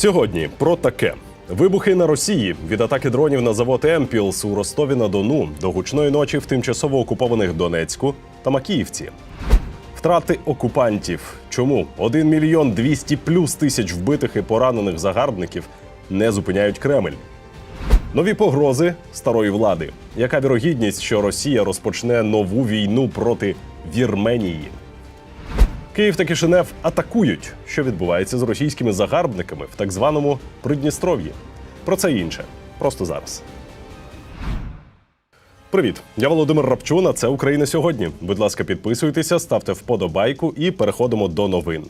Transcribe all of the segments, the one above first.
Сьогодні про таке. Вибухи на Росії від атаки дронів на завод Емпілс у Ростові на Дону до гучної ночі в тимчасово окупованих Донецьку та Макіївці. Втрати окупантів. Чому 1 мільйон 200 плюс тисяч вбитих і поранених загарбників не зупиняють Кремль? Нові погрози старої влади. Яка вірогідність, що Росія розпочне нову війну проти Вірменії? Київ та Кишинев атакують, що відбувається з російськими загарбниками в так званому Придністров'ї. Про це і інше. Просто зараз. Привіт, я Володимир Рапчун, а це Україна сьогодні. Будь ласка, підписуйтеся, ставте вподобайку і переходимо до новин.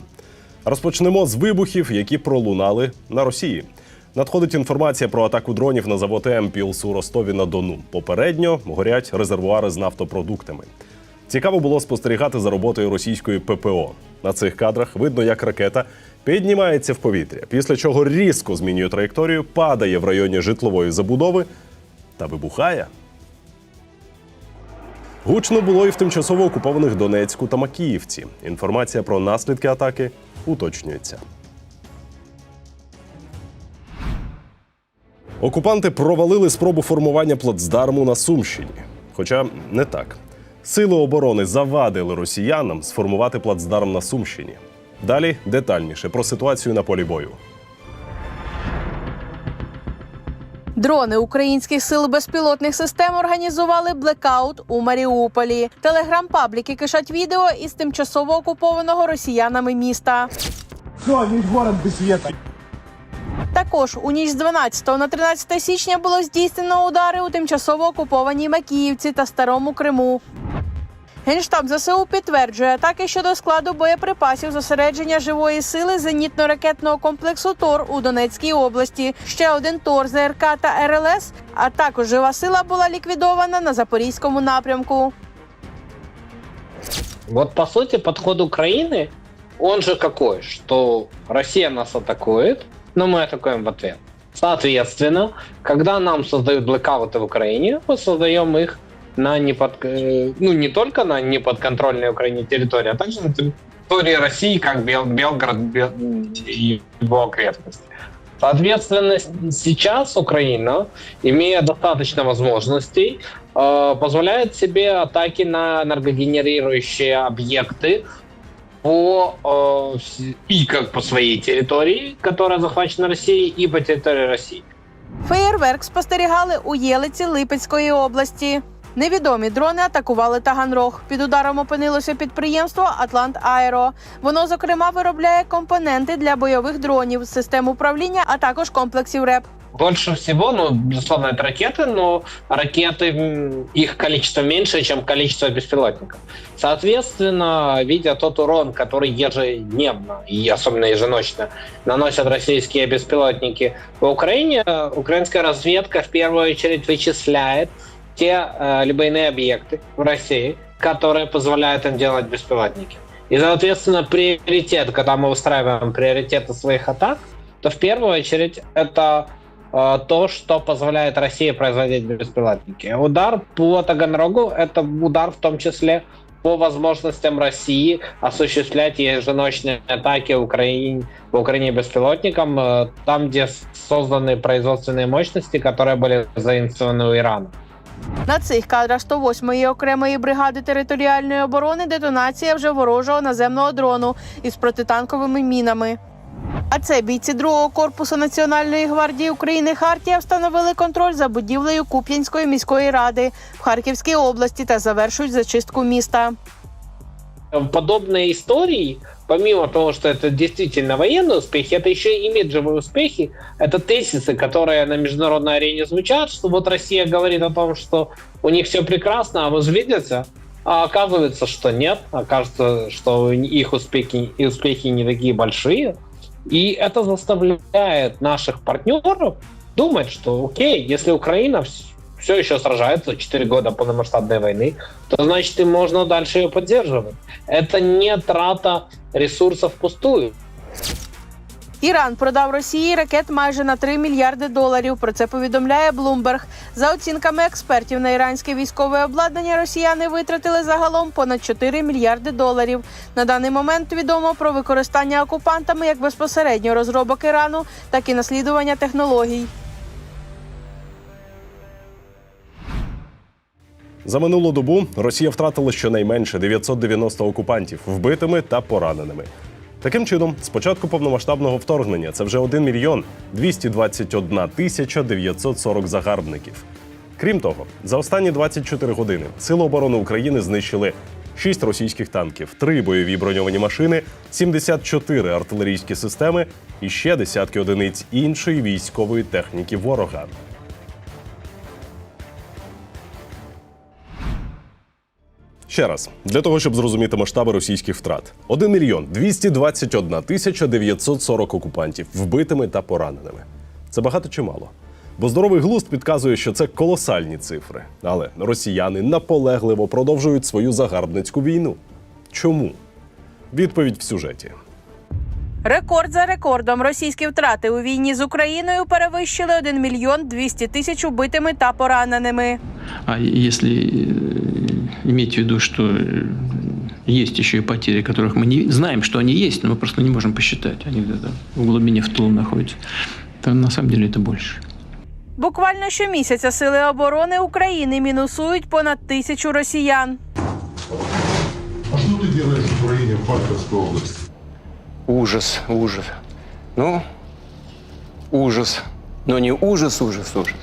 Розпочнемо з вибухів, які пролунали на Росії. Надходить інформація про атаку дронів на завод Емпілс у Ростові на Дону. Попередньо горять резервуари з нафтопродуктами. Цікаво було спостерігати за роботою російської ППО. На цих кадрах видно, як ракета піднімається в повітря, після чого різко змінює траєкторію, падає в районі житлової забудови та вибухає. Гучно було і в тимчасово окупованих Донецьку та Макіївці. Інформація про наслідки атаки уточнюється. Окупанти провалили спробу формування плацдарму на Сумщині. Хоча не так. Сили оборони завадили росіянам сформувати плацдарм на Сумщині. Далі детальніше про ситуацію на полі бою. Дрони українських сил безпілотних систем організували блекаут у Маріуполі. Телеграм-пабліки кишать відео із тимчасово окупованого росіянами міста. Все, весь город без света. Також у ніч з 12 на 13 січня було здійснено удари у тимчасово окупованій Макіївці та Старому Криму. Генштаб ЗСУ підтверджує атаки щодо складу боєприпасів зосередження живої сили зенітно-ракетного комплексу ТОР у Донецькій області. Ще один ТОР ЗРК та РЛС, а також жива сила була ліквідована на запорізькому напрямку. Вот по сути подход Украины, он же какой, что Россия нас атакует, но мы атакуем в ответ. Соответственно, когда нам создают блэкауты в Украине, мы создаем их на непод... э, ну, не только на неподконтрольной Украине территории, а также на территории России, как Бел... Белгород Бел... и его окрестности. Соответственно, с- сейчас Украина, имея достаточно возможностей, э, позволяет себе атаки на энергогенерирующие объекты по э, с- и как по своей территории, которая захвачена Россией, и по территории России. Феєрверк спостерігали у Єлиці Липецької області. Невідомі дрони атакували Таганрог. Під ударом опинилося підприємство Атлант Аеро. Воно, зокрема, виробляє компоненти для бойових дронів, систем управління, а також комплексів РЕП. Больше всего, ну, безусловно, это ракеты, но ракеты, м, их количество меньше, чем количество беспилотников. Соответственно, видя тот урон, который ежедневно и особенно еженочно наносят российские беспилотники в Украине, э, украинская разведка в первую очередь вычисляет те э, либо иные объекты в России, которые позволяют им делать беспилотники. И, соответственно, приоритет, когда мы устраиваем приоритеты своих атак, то в первую очередь это э, то, что позволяет России производить беспилотники. Удар по Таганрогу – это удар в том числе по возможностям России осуществлять еженочные атаки в Украине, в Украине беспилотникам, э, там, где созданы производственные мощности, которые были заимствованы у Ирана. На цих кадрах 108-ї окремої бригади територіальної оборони детонація вже ворожого наземного дрону із протитанковими мінами. А це бійці другого корпусу Національної гвардії України Хартія встановили контроль за будівлею Куп'янської міської ради в Харківській області та завершують зачистку міста. Подобные истории, помимо того, что это действительно военные успехи, это еще и имиджевые успехи. Это тезисы, которые на международной арене звучат, что вот Россия говорит о том, что у них все прекрасно, а вы же видите, а оказывается, что нет. Окажется, что их успехи, и успехи не такие большие. И это заставляет наших партнеров думать, что окей, если Украина все еще сражается 4 года полномасштабной войны, то значит и можно дальше ее поддерживать. Это не трата ресурсов впустую. Іран продав Росії ракет майже на 3 мільярди доларів. Про це повідомляє Bloomberg. За оцінками експертів, на іранське військове обладнання росіяни витратили загалом понад 4 мільярди доларів. На даний момент відомо про використання окупантами як безпосередньо розробок Ірану, так і наслідування технологій. За минулу добу Росія втратила щонайменше 990 окупантів вбитими та пораненими. Таким чином, з початку повномасштабного вторгнення це вже 1 мільйон 221 тисяча 940 загарбників. Крім того, за останні 24 години Сили оборони України знищили 6 російських танків, 3 бойові броньовані машини, 74 артилерійські системи і ще десятки одиниць іншої військової техніки ворога. Ще раз для того, щоб зрозуміти масштаби російських втрат: 1 мільйон 221 тисяча 940 окупантів вбитими та пораненими. Це багато чи мало? Бо здоровий глузд підказує, що це колосальні цифри. Але росіяни наполегливо продовжують свою загарбницьку війну. Чому? Відповідь в сюжеті. Рекорд за рекордом російські втрати у війні з Україною перевищили 1 мільйон 200 тисяч убитими та пораненими. А если э, иметь в виду, что э, есть еще и потери, которых мы не знаем, что они есть, но мы просто не можем посчитать, они где-то в глубине в тылу находятся, то на самом деле это больше. Буквально щомісяця сили оборони України мінусують понад тисячу росіян. А что ты делаешь в Украине, в Харьковской области? Ужас, ужас. Ну, ужас. Но не ужас, ужас, ужас.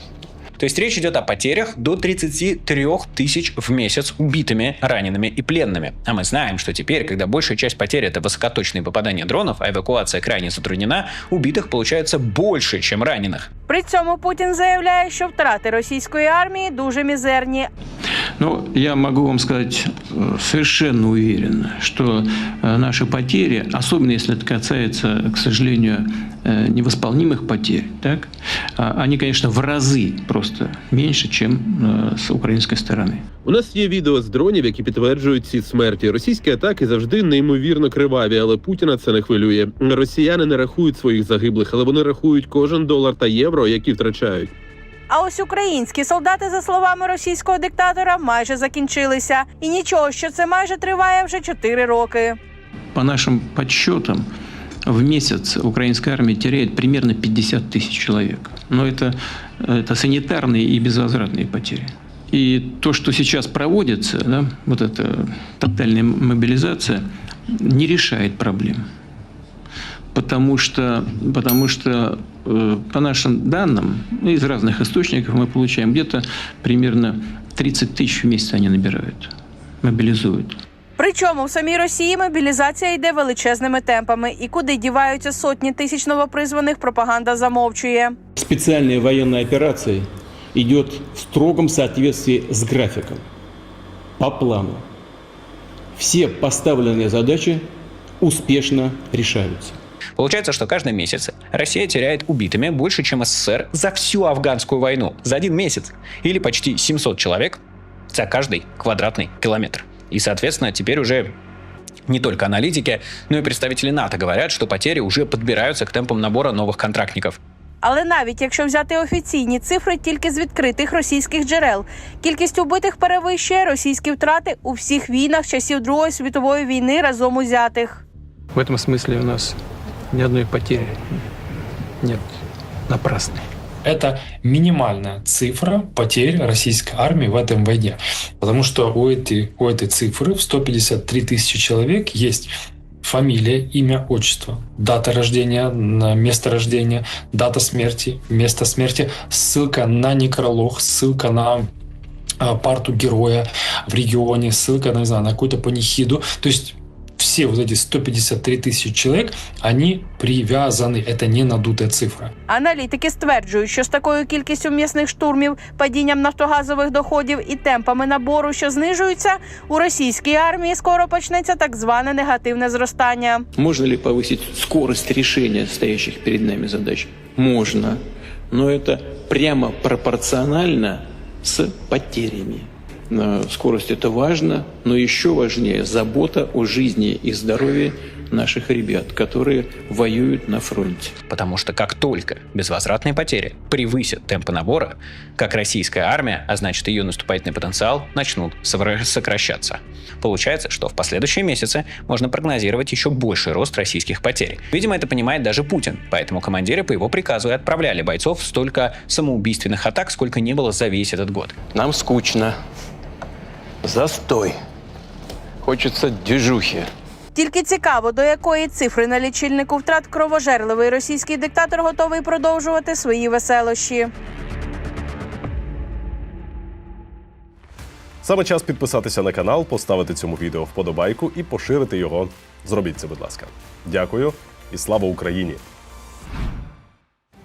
То есть речь идет о потерях до 33 тысяч в месяц убитыми, ранеными и пленными. А мы знаем, что теперь, когда большая часть потерь это высокоточные попадания дронов, а эвакуация крайне затруднена, убитых получается больше, чем раненых. При цьому Путін заявляє, що втрати російської армії дуже мізерні. Но я могу вам сказать э, совершенно уверенно, что э, наши потери, особенно если это касается, к сожалению, э, невосполнимых потерь, так, а, они, конечно, в разы просто меньше, чем э, с украинской стороны. У нас є відео з дронів, які підтверджують ці смерті. Російські атаки завжди неймовірно криваві, але Путіна це не хвилює. Росіяни не рахують своїх загиблих, але вони рахують кожен долар та євро, які втрачають. А ось українські солдати, за словами російського диктатора, майже закінчилися. І нічого, що це майже триває вже 4 роки. По нашим подсчетам, в месяц украинская армия теряет примерно 50 тысяч человек. Но это, это санитарные и безвозвратные потери. И то, что сейчас проводится, да, вот эта тотальная мобилизация, не решает проблем. Потому что, потому что э, по нашим данным, ну, из разных источников мы получаем где-то примерно 30 тысяч в месяц они набирают, мобилизуют. Причому в самій Росії мобілізація йде величезними темпами, і куди діваються сотні тисяч новопризваних, пропаганда замовчує. Специальная военная операция идет в строгом соответствии с графиком, по плану. Все поставленные задачи успешно решаются. Получается, что каждый месяц Россия теряет убитыми больше, чем СССР за всю афганскую войну. За один месяц. Или почти 700 человек за каждый квадратный километр. И, соответственно, теперь уже не только аналитики, но и представители НАТО говорят, что потери уже подбираются к темпам набора новых контрактников. Але навіть якщо взяти офіційні цифри тільки з відкритих російських джерел, кількість убитих перевищує російські втрати у всіх війнах часів Другої світової війни разом узятих. В этом смысле у нас ни одной потери нет напрасной. это минимальная цифра потерь российской армии в этом войне. Потому что у этой, у этой цифры в 153 тысячи человек есть фамилия, имя, отчество, дата рождения, место рождения, дата смерти, место смерти, ссылка на некролог, ссылка на а, парту героя в регионе, ссылка не знаю, на какую-то панихиду. То есть все вот эти 153 тысячи человек, они привязаны. Это не надутая цифра. Аналітики стверджують, що з такою кількістю м'ясних штурмів, падінням нафтогазових доходів і темпами набору, що знижуються, у російській армії скоро почнеться так зване негативне зростання. Можно ли повысить скорость решения стоящих перед нами задач? Можно. Но это прямо пропорционально с потерями. Э, Скорость это важно, но еще важнее забота о жизни и здоровье наших ребят, которые воюют на фронте. Потому что как только безвозвратные потери превысят темпы набора, как российская армия, а значит ее наступательный потенциал, начнут сокращаться. Получается, что в последующие месяцы можно прогнозировать еще больший рост российских потерь. Видимо, это понимает даже Путин, поэтому командиры по его приказу и отправляли бойцов столько самоубийственных атак, сколько не было за весь этот год. Нам скучно. Застой. Хочется движухи. Тільки цікаво, до якої цифри на лічильнику втрат кровожерливий російський диктатор готовий продовжувати свої веселощі. Саме час підписатися на канал, поставити цьому відео вподобайку і поширити його. Зробіть це, будь ласка. Дякую і слава Україні!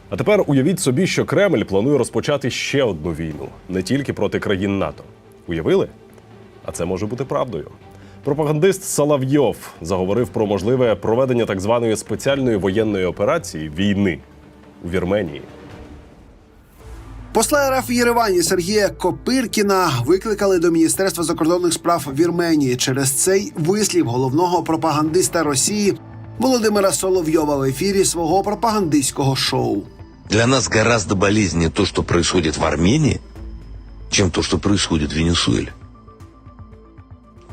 А тепер уявіть собі, що Кремль планує розпочати ще одну війну не тільки проти країн НАТО. Уявили? А це може бути правдою. Пропагандист Соловйов заговорив про можливе проведення так званої спеціальної воєнної операції війни у Вірменії. Посла РФ в Єревані Сергія Копиркіна викликали до Міністерства закордонних справ Вірменії через цей вислів головного пропагандиста Росії Володимира Соловйова в ефірі свого пропагандистського шоу. Для нас гораздо болезненнее то, что происходит в Армении, чем то, что происходит в Венесуэле.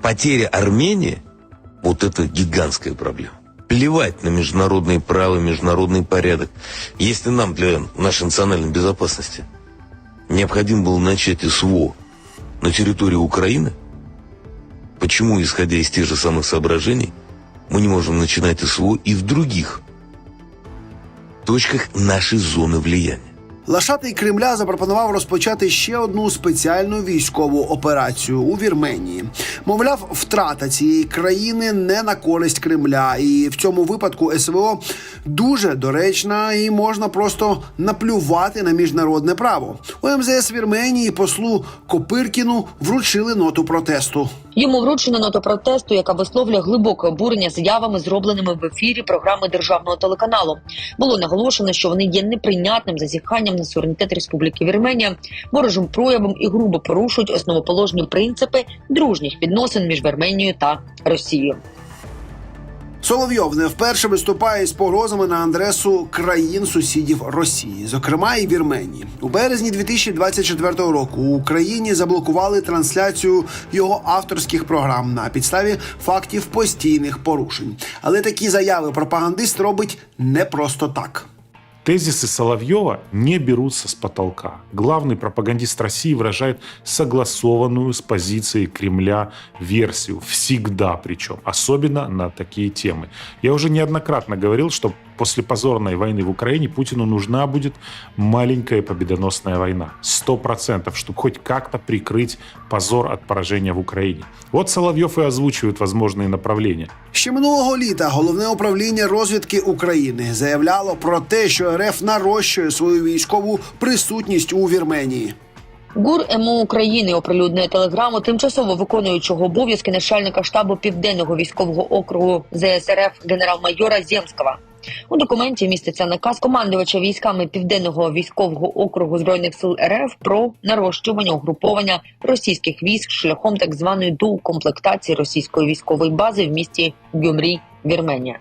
Потеря Армении – вот это гигантская проблема. Плевать на международные права, международный порядок. Если нам для нашей национальной безопасности необходимо было начать СВО на территории Украины, почему, исходя из тех же самых соображений, мы не можем начинать СВО и в других точках нашей зоны влияния? Лашатий Кремля запропонував розпочати ще одну спеціальну військову операцію у Вірменії. Мовляв, втрата цієї країни не на користь Кремля, і в цьому випадку СВО дуже доречна і можна просто наплювати на міжнародне право. У МЗС Вірменії послу Копиркіну вручили ноту протесту. Йому вручено нота протесту, яка висловлює глибоке обурення заявами, зробленими в ефірі програми державного телеканалу. Було наголошено, що вони є неприйнятним зазіханням на суверенітет Республіки Вірменія, ворожим проявом і грубо порушують основоположні принципи дружніх відносин між Вірменією та Росією. Соловйов не вперше виступає з погрозами на адресу країн сусідів Росії, зокрема і Вірменії. У березні 2024 року у Україні заблокували трансляцію його авторських програм на підставі фактів постійних порушень. Але такі заяви пропагандист робить не просто так. Тезисы Соловьева не берутся с потолка. Главный пропагандист России выражает согласованную с позицией Кремля версию. Всегда причем. Особенно на такие темы. Я уже неоднократно говорил, что после позорной войны в Украине Путину нужна будет маленькая победоносная война. Сто процентов, чтобы хоть как-то прикрыть позор от поражения в Украине. Вот Соловьев и озвучивает возможные направления. Ще минулого літа головне управління розвідки України заявляло про те, що РФ нарощує свою військову присутність у Вірменії. ГУР МО України оприлюднює телеграму тимчасово виконуючого обов'язки начальника штабу південного військового округу ЗСРФ генерал-майора Земського. У документі міститься наказ командувача військами південного військового округу збройних сил РФ про нарощування угруповання російських військ шляхом так званої доукомплектації російської військової бази в місті Гюмрі, Вірменія.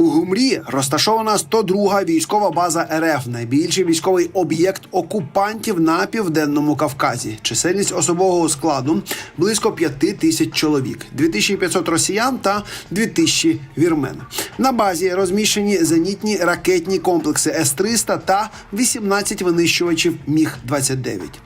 У Гумрі розташована 102-га військова база РФ, найбільший військовий об'єкт окупантів на південному Кавказі. Чисельність особового складу близько 5 тисяч чоловік, 2500 росіян та 2000 вірмен. На базі розміщені зенітні ракетні комплекси С-300 та 18 винищувачів Міг 29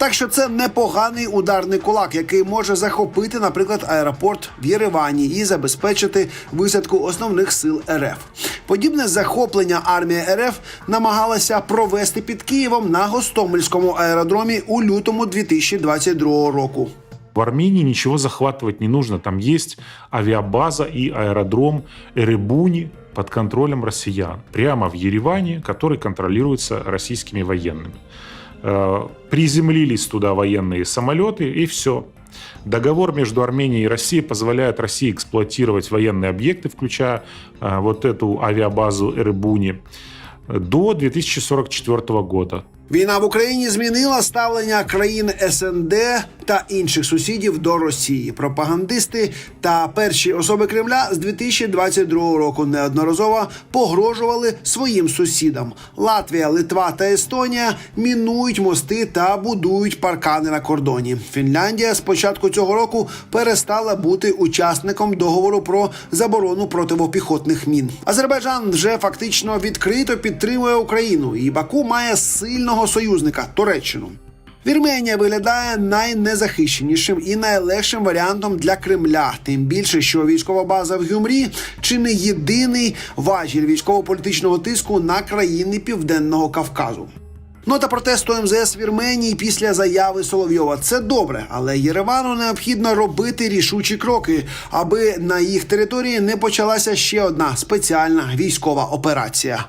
так що це непоганий ударний кулак, який може захопити, наприклад, аеропорт в Єревані і забезпечити висадку основних сил РФ. Подібне захоплення армія РФ намагалася провести під Києвом на Гостомельському аеродромі у лютому 2022 року. В Армении ничего захватывать не нужно. Там есть авиабаза и аэродром Эребуни под контролем россиян. Прямо в Ереване, который контролируется российскими военными. Э, Приземлились туда военные самолеты и все. Договор между Арменией и Россией позволяет России эксплуатировать военные объекты, включая э, вот эту авиабазу Эребуни, до 2044 года. Війна в Україні змінила ставлення країн СНД та інших сусідів до Росії. Пропагандисти та перші особи Кремля з 2022 року неодноразово погрожували своїм сусідам. Латвія, Литва та Естонія мінують мости та будують паркани на кордоні. Фінляндія з початку цього року перестала бути учасником договору про заборону противопіхотних мін. Азербайджан вже фактично відкрито підтримує Україну, і Баку має сильного союзника Туреччину. Вірменія виглядає найнезахищенішим і найлегшим варіантом для Кремля. Тим більше, що військова база в Гюмрі чи не єдиний важіль військово-політичного тиску на країни Південного Кавказу. Нота протесту МЗС Вірменії після заяви Соловйова це добре, але Єревану необхідно робити рішучі кроки, аби на їх території не почалася ще одна спеціальна військова операція.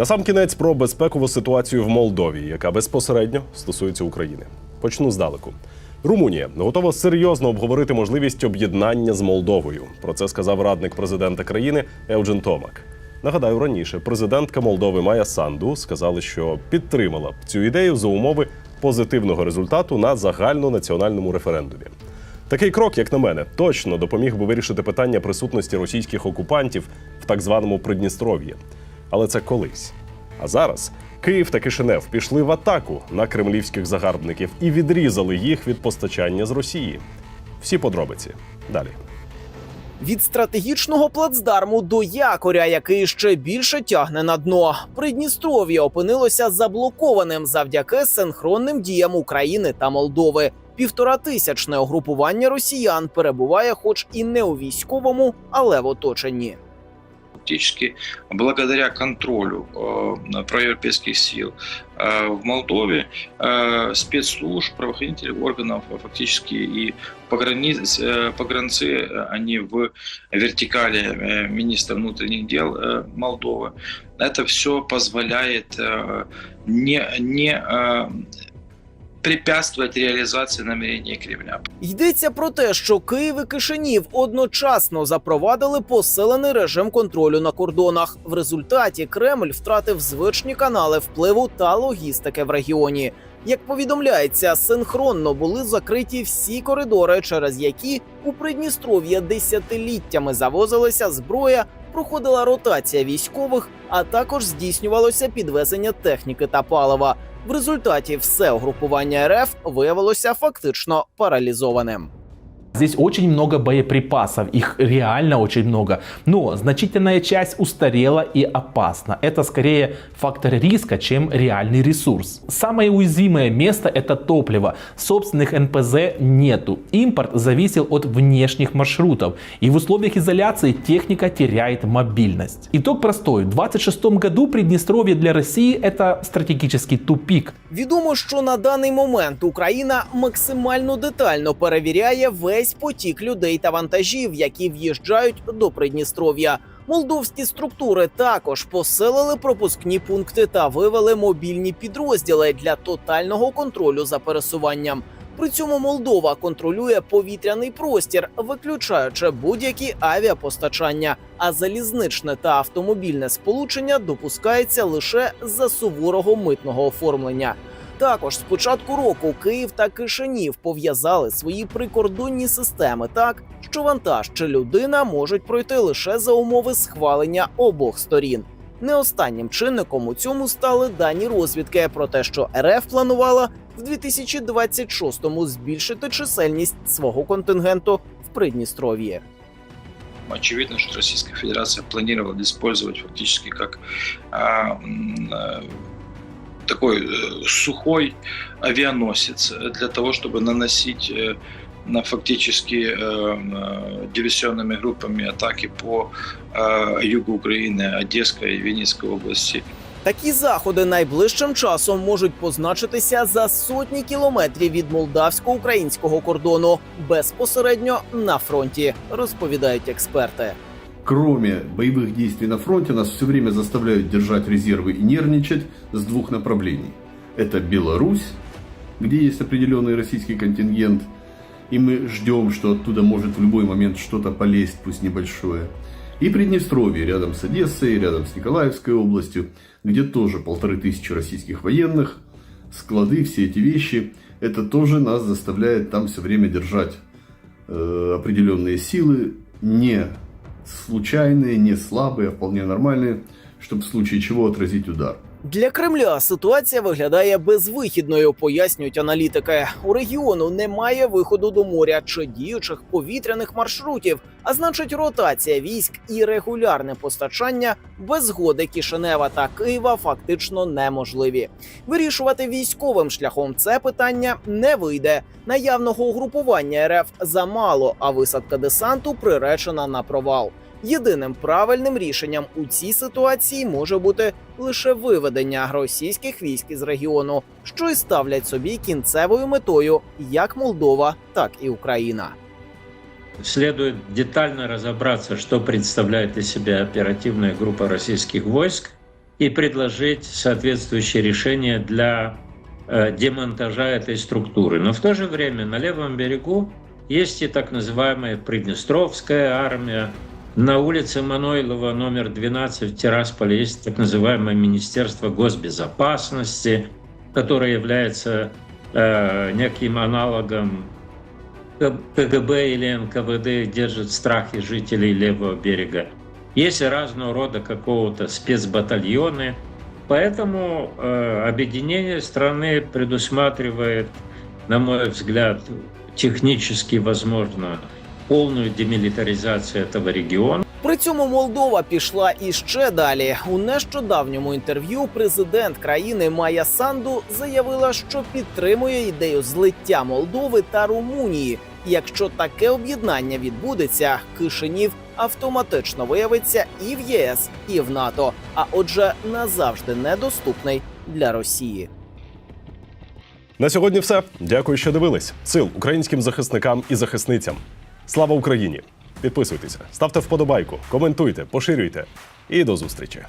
Насамкінець про безпекову ситуацію в Молдові, яка безпосередньо стосується України. Почну здалеку. Румунія готова серйозно обговорити можливість об'єднання з Молдовою. Про це сказав радник президента країни Евджен Томак. Нагадаю, раніше президентка Молдови Майя Санду сказала, що підтримала цю ідею за умови позитивного результату на загальнонаціональному референдумі. Такий крок, як на мене, точно допоміг би вирішити питання присутності російських окупантів в так званому Придністров'ї. Але це колись. А зараз Київ та Кишинев пішли в атаку на кремлівських загарбників і відрізали їх від постачання з Росії. Всі подробиці далі. Від стратегічного плацдарму до якоря, який ще більше тягне на дно. Придністров'я опинилося заблокованим завдяки синхронним діям України та Молдови. Півторатисячне угрупування росіян перебуває, хоч і не у військовому, але в оточенні. Фактически благодаря контролю э, проевропейских сил э, в Молдове э, спецслужб, правоохранительных органов э, фактически и пограниц, э, погранцы, э, они в вертикали э, министра внутренних дел Молдовы. Это все позволяет не, не препятствовать реализации намерений Кремля. Йдеться про те, що Київ і Кишинів одночасно запровадили посилений режим контролю на кордонах. В результаті Кремль втратив звичні канали впливу та логістики в регіоні. Як повідомляється, синхронно були закриті всі коридори, через які у Придністров'я десятиліттями завозилася зброя, проходила ротація військових, а також здійснювалося підвезення техніки та палива. В результаті все угрупування РФ виявилося фактично паралізованим. Здесь очень много боеприпасов, их реально очень много. Но значительная часть устарела и опасна. Это скорее фактор риска, чем реальный ресурс. Самое уязвимое место это топливо. Собственных НПЗ нету. Импорт зависел от внешних маршрутов. И в условиях изоляции техника теряет мобильность. Итог простой. В 26 году Приднестровье для России это стратегический тупик. Відомо, що на даний момент Україна максимально детально перевіряє весь потік людей та вантажів, які в'їжджають до Придністров'я. Молдовські структури також посилили пропускні пункти та вивели мобільні підрозділи для тотального контролю за пересуванням. При цьому Молдова контролює повітряний простір, виключаючи будь-які авіапостачання, а залізничне та автомобільне сполучення допускається лише за суворого митного оформлення. Також з початку року Київ та Кишинів пов'язали свої прикордонні системи так, що вантаж чи людина можуть пройти лише за умови схвалення обох сторін. Не останнім чинником у цьому стали дані розвідки про те, що РФ планувала в 2026-му збільшити чисельність свого контингенту в Придністров'ї. Очевидно, что Российская Федерация планировала использовать фактически как а, м, э, такой э, сухой авианосец для того, чтобы наносить э, на фактически э, э, диверсионными группами атаки по э, югу Украины, Одесской и Винницкой области. Такі заходи найближчим часом можуть позначитися за сотні кілометрів від молдавсько-українського кордону безпосередньо на фронті, розповідають експерти. Кроме боевых действий на фронте, нас все время заставляют держать резервы и нервничать с двух направлений. Это Беларусь, где есть определенный российский контингент, и мы ждем, что оттуда может в любой момент что-то полезть, пусть небольшое. И Приднестровье, рядом с Одессой, рядом с Николаевской областью, где тоже полторы тысячи российских военных, склады, все эти вещи, это тоже нас заставляет там все время держать э, определенные силы, не случайные, не слабые, а вполне нормальные, чтобы в случае чего отразить удар. Для Кремля ситуація виглядає безвихідною, пояснюють аналітики. У регіону немає виходу до моря чи діючих повітряних маршрутів, а значить, ротація військ і регулярне постачання без згоди Кишинева та Києва фактично неможливі. Вирішувати військовим шляхом це питання не вийде. Наявного угрупування РФ замало, а висадка десанту приречена на провал. Єдиним правильним рішенням у цій ситуації може бути лише виведення російських військ із регіону, що й ставлять собі кінцевою метою як Молдова, так і Україна. Следует детально разобраться, что представляет из себя оперативная группа российских войск, и предложить соответствующее решение для э, демонтажа этой структуры. Но в то же время на левом берегу есть и так называемая Приднестровская армия. На улице Манойлова номер 12 в Тирасполе есть так называемое Министерство госбезопасности, которое является э, неким аналогом КГБ или НКВД держит в страхе жителей левого берега. Есть разного рода какого-то спецбатальоны. Поэтому э, объединение страны предусматривает, на мой взгляд, технически возможно полную демилитаризацию этого региона. При цьому Молдова пішла іще далі. У нещодавньому інтерв'ю президент країни Майя Санду заявила, що підтримує ідею злиття Молдови та Румунії. Якщо таке об'єднання відбудеться, Кишинів автоматично виявиться і в ЄС, і в НАТО. А отже, назавжди недоступний для Росії. На сьогодні все. Дякую, що дивились. Сил українським захисникам і захисницям. Слава Україні! Підписуйтеся, ставте вподобайку, коментуйте, поширюйте. І до зустрічі.